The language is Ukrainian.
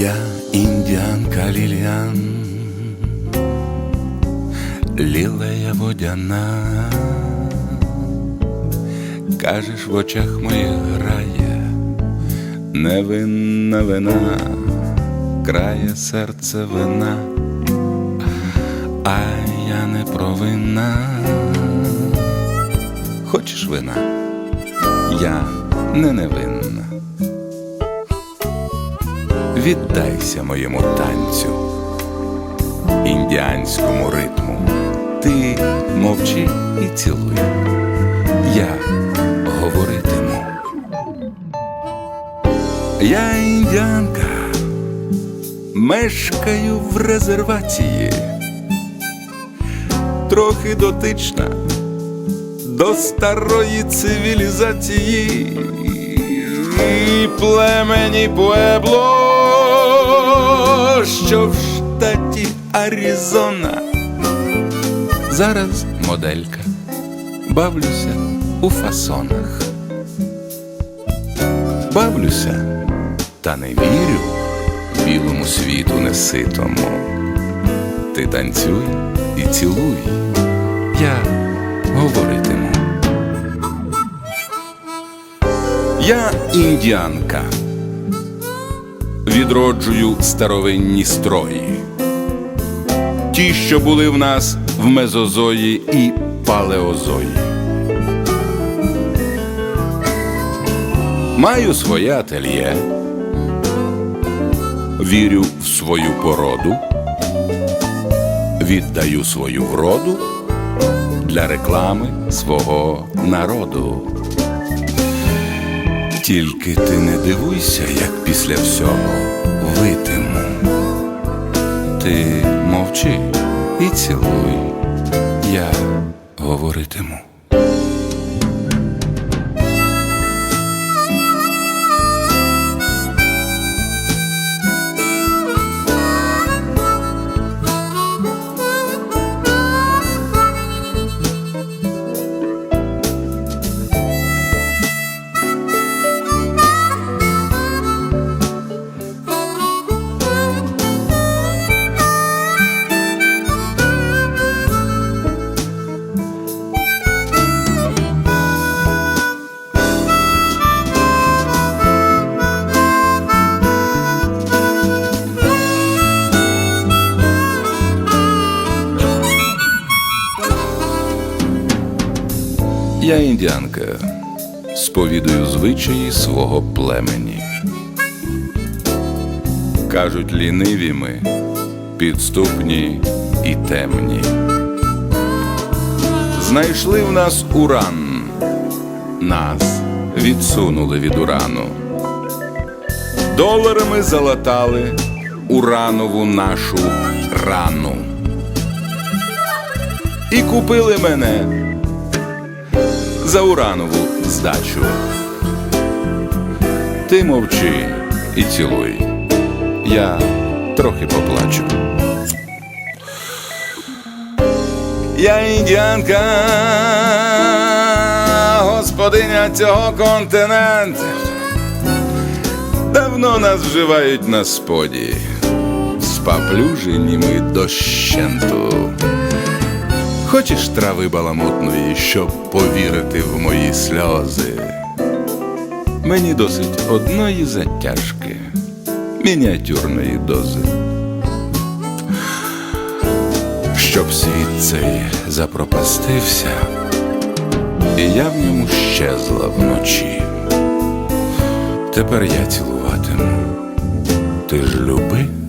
Я індіанка Ліліан, лілея водяна, кажеш, в очах моїх грає невинна вина, крає серце вина, а я не провинна. Хочеш вина? Я не невинна. Віддайся моєму танцю, індіанському ритму. Ти мовчи і цілуй. Я говоритиму. Я індіанка, мешкаю в резервації, трохи дотична до старої цивілізації і племені Пуебло, що в штаті Аризона. Зараз моделька, бавлюся у фасонах. Бавлюся, та не вірю білому світу неситому. Ти танцюй і цілуй, я говоритиму. Я індіанка. Відроджую старовинні строї. Ті, що були в нас в мезозої і палеозої. Маю своє ательє. Вірю в свою породу. Віддаю свою вроду для реклами свого народу. Тільки ти не дивуйся, як після всього витиму. Ти мовчи і цілуй, я говоритиму. Я індіанка, сповідую звичаї свого племені. Кажуть, ліниві ми, підступні і темні. Знайшли в нас уран, нас відсунули від урану. Доларами залатали уранову нашу рану. І купили мене за уранову здачу. Ти мовчи і цілуй. Я трохи поплачу. Я індіанка, господиня цього континенту. Давно нас вживають на споді, спаплюжені ми дощенту. Хочеш трави баламутної, щоб повірити в мої сльози? Мені досить одної затяжки, мініатюрної дози. Щоб світ цей запропастився, і я в ньому щезла вночі. Тепер я цілуватиму. Ти ж люби.